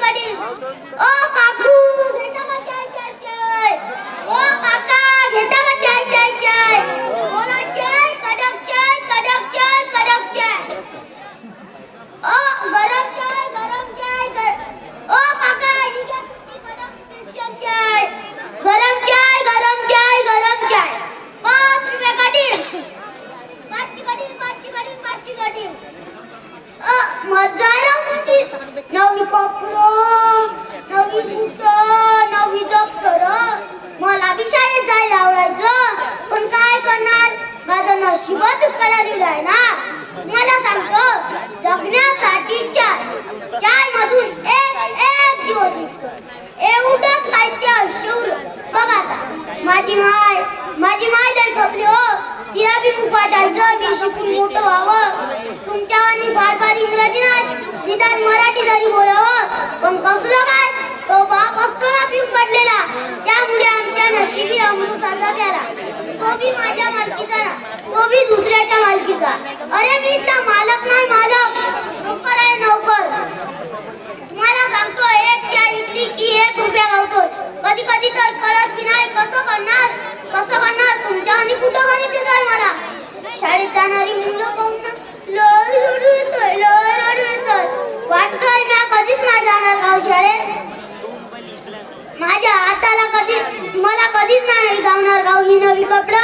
ओ काकू घेता का चाय चाय चाय ओ काका घेता का चाय चाय चाय बोला चाय कडक चाय कडक चाय कडक चाय ओ गरम चाय गरम चाय गर- ओ काका ही घ्या तुमची कडक स्पेशल चाय गरम चाय गरम चाय गरम चाय पाच रुपये कधी पाचची कधी पाचची कधी पाचची कधी अ, मजा आहे ना तुमची नवी कपडं नवी बुट नवी मला बी शाळेत जायला आवडायचं. पण काय करणार? माझं नशिबच उत्तरा दिलंय ना. मला सांगतो जगण्यासाठी चार. चार मधून एक एक दिवस निघतो. काय ते आयुष्य उरलं बघ आता. माझी माय माझी माय जाय खपली हो. तिला बी मुकाटायचं मी शिकून मोठं व्हावं. तुमच्या आणि बार बार इंग्रजी नाही. निदान मराठी पण कसलं काय? तो बाप असतो ना पिंप पडलेला. त्यामुळे आमच्या नशिबी अमृताचा प्याला तो बी माझ्या मालकीचा तो बी दुसऱ्याच्या मालकीचा. अरे मी तर मालक नाही मालक नोकर आहे नोकर तुम्हाला सांगतो एक चाय विकली की एक रुपया गावतो कधी कधी तर कळत बी नाही कसं करणार कसं करणार तुमच्या आणि कुठं गणित आहे मला शाळेत जाणारी मुलं पाहून ना लय रडू येतोय लय रडू येतोय वाटतंय मी कधीच नाही जाणार गाव शाळेत माझ्या हाताला कधीच नाही गावणार गाव ही नवी कपडा.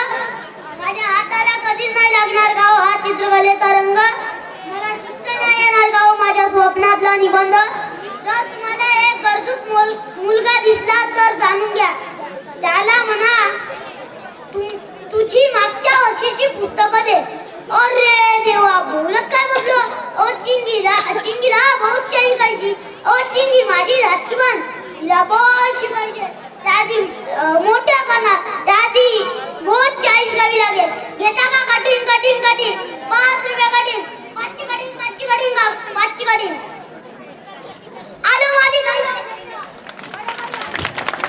माझ्या हाताला कधीच नाही लागणार गाव हा चित्रकलेचा रंग मला शुद्ध नाही येणार गाव माझ्या स्वप्नातला निबंध. जर तुम्हाला एक गरजूच मुल- मुलगा दिसला तर जाणून घ्या. त्याला म्हणा तु- तुझी मागच्या वर्षीची पुस्तकं दे. अरे देवा बोलत काय बसलो? ओ चिंगीला चिंगीला बहुत काही शिकायची ओ चिंगी माझी धातकी बन